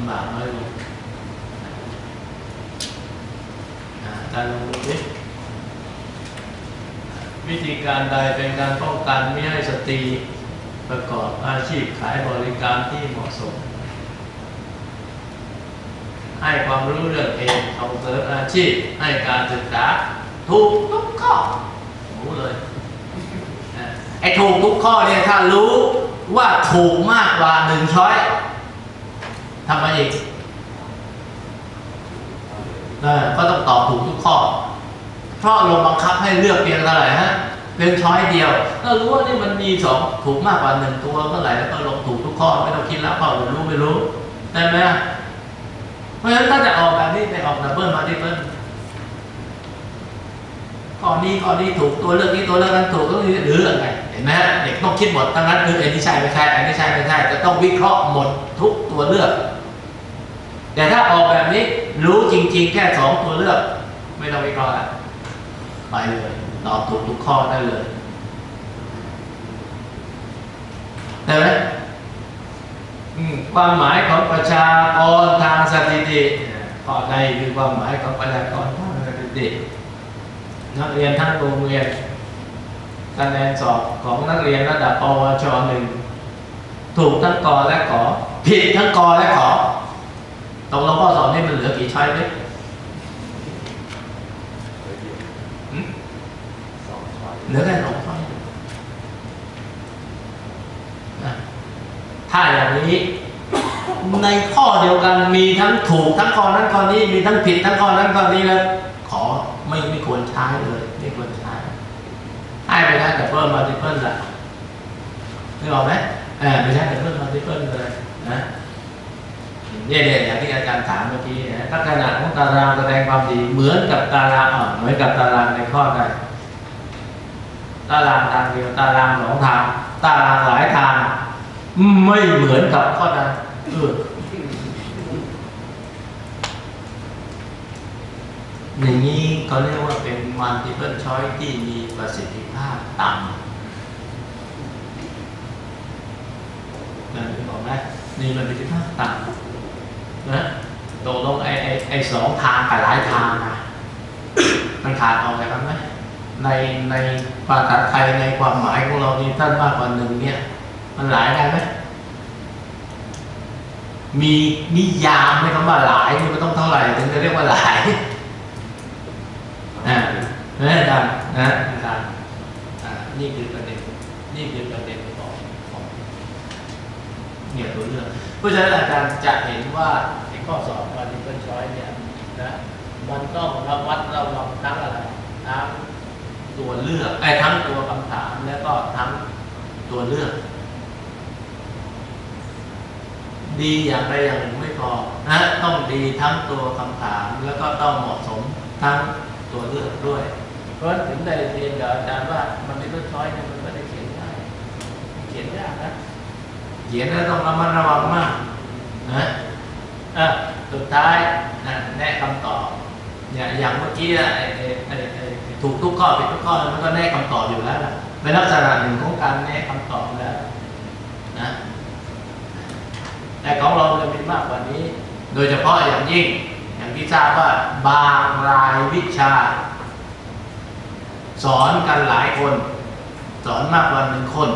ำบากน้อยลงอ่าการลงดูดิวิธีการใดเป็นการป้องกันไม่ให้สตรีประกอบอาชีพขายบริการที่เหมาะสม ให้ความรู้เรื่องเองส่งเสริมอาชีพให้การศึกษาถูกทุกข้อรู้เลยไอ้ถูกทุกข้อเนี่ยถ้ารู้ว่าถูกมากกว่าหนึ่งช้อย ทำไมอีกเออก็ต้องตอบถูกทุกข้อ เพราะลงบังคับให้เลือกเพียงเท่าไหร่ฮะเพียงช้อยเดียวก็รู้ว่านี่มันมีสองถูกมากกว่าหนึ่งตัวเมื่อไหร่แล้วก็ลงถูกทุกข้อไม่ต้องคิดแล้วข้อหรือรู้ไม่รู้ได้ไหมเพราะฉะนั้นถ้าจะออกแบบนี้ไปออกดับเบิลมาที่เบิลข้อนี้ข้อนี้ถูกตัวเลือกนี้ตัวเลือกนั้นถูกก็หรืออะไรเห็นไหมฮะเด็กต้องคิดหมดทั้งนั้นคือไอ้นี่ใช่ไม่ใช่ไอ้นี่ใช่ไม่ใช่จะต้องวิเคราะห์หมดทุกตัวเลือก แต่ถ้าออกแบบนี้รู้จริง ๆ แค่สองตัวเลือก ไม่ต้องวิเคราะห์ไปเลยตอบถูกทุกข้อได้เลยได้ไหมอืมความหมายของประชากรทางสถิติข้อใดคือความหมายของประชากรทางสถิตินักเรียนทั้งโรงเรียนคะแนนสอบของนักเรียนระดับปวชหนึ่งถูกทั้งกอและขอ ผิดทั้งกอและขอ ตกลงข้อสอบนี่มันเหลือกี่ช้อยไหมหืมสองช้อยเหลือแค่สองช้อยอะถ้าอย่างนี้ในข้อเดียวกันมีทั้งถูกทั้งข้อนั้นข้อนี้มีทั้งผิดทั้งข้อนั้นข้อนี้แล้วขอไม่ไม่ควรใช้เลยไม่ควรใช้ให้ไปได้แต่เพิ่มมาที่เพิ่มละนึกออกไหมเออไม่ใช่แต่เพิ่มมาที่เพิ่มเลยนะ เนี่ยเนี่ยอย่างที่อาจารย์ถามเมื่อกี้นะลักษณะของตารางแสดงความดีเหมือนกับตารางอะเหมือนกับตารางในข้อใดตารางทางเดียวตารางสองทาง ตารางหลายทาง ไม่เหมือนกับข้อนั้นเอออย่างนี้เขาเรียกว่าเป็น multiple choice ที่มีประสิทธิภาพต่ำนะนึกออกไหมมีประสิทธิภาพต่ำ นะตกลงไอ้ไอ้ไอ้สองทางกับหลายทางนะมันขาดออกจากกันไหมในในภาษาไทยในความหมายของเรานี่ท่านมากกว่าหนึ่งเนี่ย มันหลายได้ไหมมีนิยามไหมคำว่าหลายนี่มันต้องเท่าไหร่ถึงจะเรียกว่าหลายอ่านะอาจารย์นะอาจารย์อ่านี่คือประเด็นนี่คือประเด็น เนี่ยตัวเลือกเพราะฉะนั้นอาจารย์จะเห็นว่าไอ้ข้อสอบวันนี้เป็นช้อยเนี่ยนะมันต้องระวัดระวังทั้งอะไรทั้งตัวเลือกไอ้ทั้งตัวคำถามแล้วก็ทั้งตัวเลือก ดีอย่างใดอย่างหนึ่งไม่พอนะต้องดีทั้งตัวคำถามแล้วก็ต้องเหมาะสมทั้งตัวเลือกด้วย เพราะถึงได้เรียนกับอาจารย์ว่ามันไม่ต้องช้อยเนี่ยมันไม่ได้เขียนง่ายเขียนยากนะ ขียนแล้วต้องระมัดระวังมากนะอะสุดท้ายนะแนะคำตอบเนี่ยอย่างเมื่อกี้อะไอ้ถูกทุกข้อผิดทุกข้อมันก็แนะคำตอบอยู่แล้วล่ะเป็นลักษณะหนึ่งของการแนะคำตอบแล้วนะแต่ของเราจะมีมากกว่านี้ โดยเฉพาะอย่างยิ่ง อย่างที่ทราบว่าบางรายวิชา สอนกันหลายคน สอนมากกว่าหนึ่งคน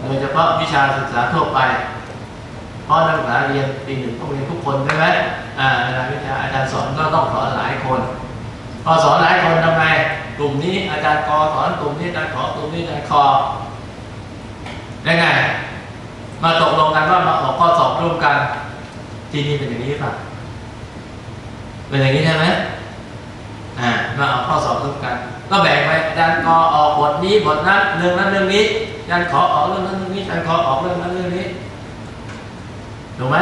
โดยเฉพาะวิชาศึกษาทั่วไป เพราะนักศึกษาเรียนปีหนึ่งต้องเรียนทุกคนใช่ไหมอ่าราวิชาอาจารย์สอนก็ต้องสอนหลายคน พอสอนหลายคนทำไงกลุ่มนี้อาจารย์กอสอนกลุ่มนี้อาจารย์ขอกลุ่มนี้อาจารย์คอได้ไง มาตกลงกันว่ามาออกข้อสอบร่วมกันที่นี่เป็นอย่างนี้ป่ะเป็นอย่างนี้ใช่ไหมอ่ามาเอาข้อสอบร่วมกัน ก็แบ่งไปอาจารย์กอออกบทนี้บทนั้นเรื่องนั้นเรื่องนี้อาจารย์ขอออกเรื่องนั้นเรื่องนี้อาจารย์ขอออกเรื่องนั้นเรื่องนี้ถูกไหม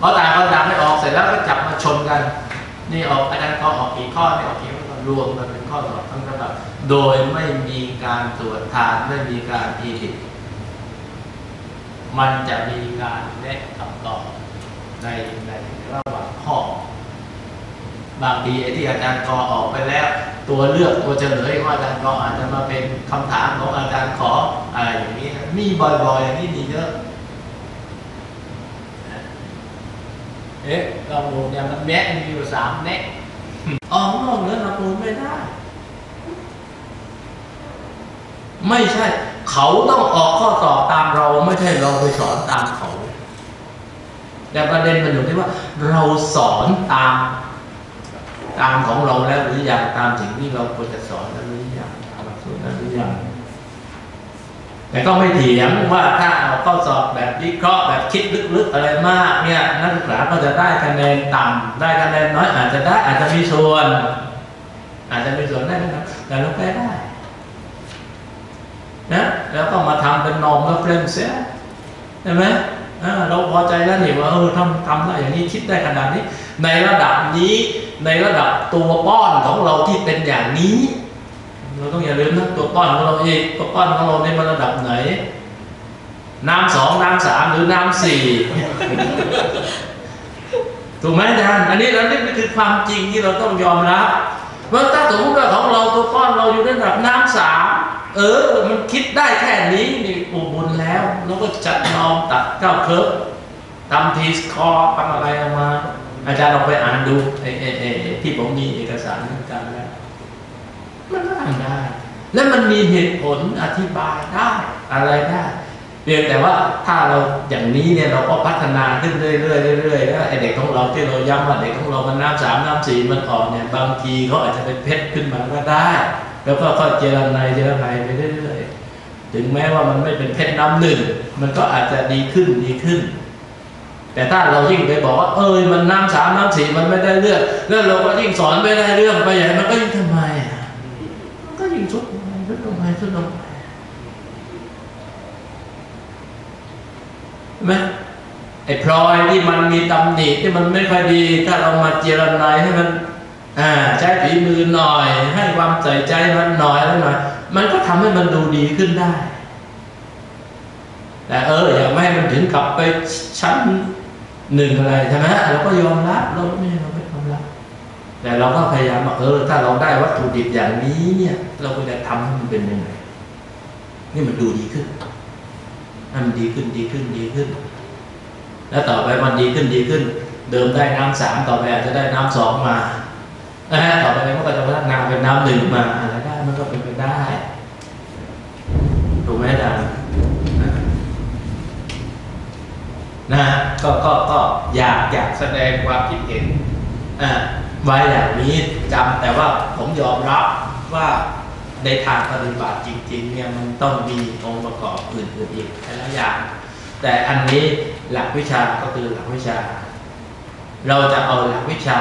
พอต่างคนต่างไม่ออกเสร็จแล้วก็จับมาชนกัน นี่ออกอาจารย์ขอออกกี่ข้อนี่ออกกี่ข้อรวมกันเป็นข้อสอบทั้งฉบับโดยไม่มีการตรวจทานไม่มีการทีดิตมันจะมีการแนะคำตอบในในระหว่างข้อบางทีไอ้ที่อาจารย์กอออกไปแล้ว ตัวเลือกตัวเฉลยของอาจารย์กออาจจะมาเป็นคำถามของอาจารย์ขออะไรอย่างนี้มีบ่อยๆอย่างนี้มีเยอะเอ๊ะเราดูเนี่ยมันแนะมีอยู่สามแนะออกนอกเหนือเราดูไม่ได้ ไม่ใช่ เขาต้องออกข้อสอบตามเราไม่ใช่เราไปสอนตามเขา แต่ประเด็นมันอยู่ที่ว่า เราสอนตาม ตามของเราแล้วหรือยังตามสิ่งที่เราควรจะสอนแล้วหรือยังตามหลักสูตรนั้นหรือยังแต่ก็ไม่เถียงว่าถ้าเอาข้อสอบแบบวิเคราะห์แบบคิดลึกๆอะไรมากเนี่ยนักศึกษาก็จะได้คะแนนต่ำได้คะแนนน้อยอาจจะได้อาจจะมีส่วน อาจจะมีส่วนได้นะครับแต่เราแก้ได้นะแล้วก็มาทำเป็นนอมแล้วเฟรมเสียใช่ไหมเราพอใจแล้วนี่ว่าเออทำทำได้อย่างนี้คิดได้ขนาดนี้ ในระดับนี้ ในระดับตัวป้อนของเราที่เป็นอย่างนี้ เราต้องอย่าลืมนะตัวป้อนของเราเองตัวป้อนของเราในมันระดับไหน น้ำสองน้ำสามหรือน้ำสี่ถูกไหมอาจารย์อันนี้อันนี้คือความจริงที่เราต้องยอมรับว่าถ้าสมมติว่าของเราตัวป้อนเราอยู่ในระดับน้ำสามเออ มันคิดได้แค่นี้นี่ปูบุญแล้วเราก็จัดนอมตัดเก้าเคิร์ฟทำทีสคอร์ทำอะไรออกมา อาจารย์ลองไปอ่านดูไอ้ไอ้ไอ้ที่ผมมีเอกสารอาจารย์แล้วมันก็ทำได้ และมันมีเหตุผลอธิบายได้อะไรได้เพียงแต่ว่าถ้าเราอย่างนี้เนี่ยเราก็พัฒนาขึ้นเรื่อยๆเรื่อยๆแล้วไอเด็กของเราที่เราย้ำว่าเด็กของเรามันน้ำสามน้ำสี่มันออกเนี่ยบางทีเขาอาจจะเป็นเพชรขึ้นมาก็ได้ แล้วก็ค่อยเจริญในเจริญในไปเรื่อยๆถึงแม้ว่ามันไม่เป็นเพชรน้ำหนึ่งมันก็อาจจะดีขึ้นดีขึ้น แต่ถ้าเรายิ่งไปบอกว่า เอ้ยมันน้ำสามน้ำสี่มันไม่ได้เรื่องแล้วเราก็ยิ่งสอนไม่ได้เรื่องไปใหญ่มันก็ยิ่งทำไมอะมันก็ยิ่งทุกข์ทุกข์ลงไปทุกข์ลงไปใช่ไหมไอ้พลอยที่มันมีตำหนิที่มันไม่ค่อยดี ถ้าเรามาเจรนายให้มันอ่าใช้ฝีมือหน่อย ให้ความใส่ใจมันหน่อยแล้วหน่อยมันก็ทำให้มันดูดีขึ้นได้แต่เอออย่าไม่ให้มันถึงกลับไปชั้น หนึ่งอะไรใช่ไหมเราก็ยอมรับเราไม่เราไม่ยอมรับแต่เราก็พยายามว่าเออ ถ้าเราได้วัตถุดิบอย่างนี้เนี่ย เราก็จะทำให้มันเป็นยังไงนี่มันดูดีขึ้นมันดีขึ้นดีขึ้นดีขึ้น แล้วต่อไปมันดีขึ้นดีขึ้น เดิมได้น้ำสามต่อไปอาจจะได้น้ำสองมานะฮะต่อไปมันก็จะพัฒนาเป็นน้ำหนึ่งมาอะไรได้มันก็เป็นไปได้ถูกไหมอาจาร์นะ ก็ก็ก็อยากอยากแสดงความคิดเห็นอ่าไว้อย่างนี้จำแต่ว่าผมยอมรับว่าในทางปฏิบัติจริงๆเนี่ยมันต้องมีองค์ประกอบอื่นๆอีกหลายอย่าง แต่อันนี้หลักวิชาก็คือหลักวิชา เราจะเอาหลักวิชา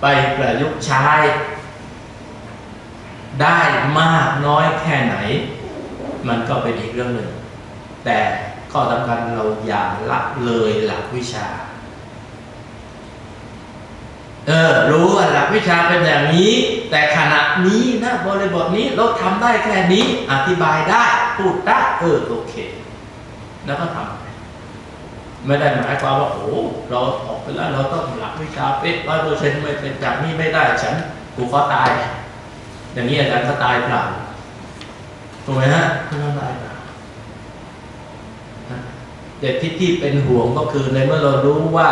ไปประยุกต์ใช้ได้มากน้อยแค่ไหน มันก็เป็นอีกเรื่องหนึ่ง แต่ ข้อสำคัญเราอย่าละเลยหลักวิชา เออ รู้ว่าหลักวิชาเป็นอย่างนี้ แต่ขณะนี้นะบริบทนี้เราทำได้แค่นี้ อธิบายได้พูดได้เออโอเค แล้วก็ทำไม่ได้หมายความว่าโอ้เราออกไปแล้วเราต้องหลักวิชาเป๊ะร้อยเปอร์เซ็นต์ไม่เป็นจากนี้ไม่ได้ฉันกูขอตาย อย่างนี้อาจารย์ก็ตายเปล่าถูกไหมฮะไม่ต้องตายเปล่า แต่ที่ที่เป็นห่วงก็คือในเมื่อเรารู้ว่า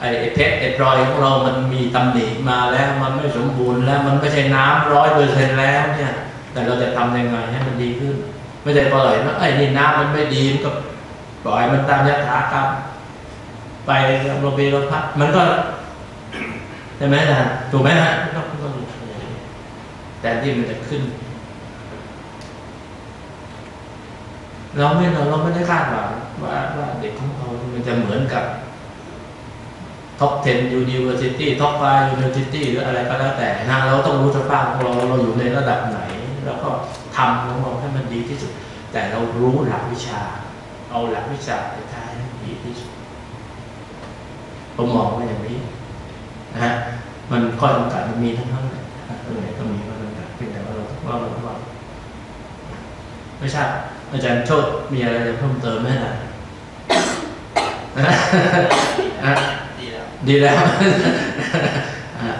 ไอ้เพชรไอ้พลอยของเรามันมีตำหนิมาแล้วมันไม่สมบูรณ์แล้วมันไม่ใช่น้ำร้อยเปอร์เซ็นต์แล้วเนี่ย แต่เราจะทำยังไงให้มันดีขึ้น ไม่ใช่ปล่อยว่าไอ้นี่น้ำมันไม่ดีมันก็ปล่อยมันตามยถากรรมไปโรเบโรพัดมันก็ใช่ไหมนะถูกไหมฮะแต่ที่มันจะขึ้น เราไม่เราเราไม่ได้คาดหวังว่าว่าเด็กของเรามันจะเหมือนกับท็อป 10 University ท็อป 5 University หรืออะไรก็แล้วแต่นะเราต้องรู้สภาพของเราเราอยู่ในระดับไหน แล้วก็ทำของเราให้มันดีที่สุด แต่เรารู้หลักวิชา เอาหลักวิชาไปใช้ให้ดีที่สุดผมมองว่าอย่างนี้นะฮะมันข้อจำกัดมันมีทั้งนั้นเลยตรงไหนก็มีข้อจำกัดเพียงแต่ว่าเราว่าเราว่าไม่ใช่ อาจารย์โชดมีอะไรจะเพิ่มเติมไหมล่ะดีแล้วดีแล้วอะ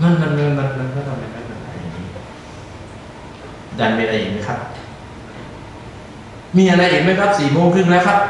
มันมันมันมันมันก็ต้องเป็นลักษณะอย่างนี้ดันมีอะไรอีกไหมครับ มีอะไรอีกไหมครับสี่โมงครึ่งแล้วครับ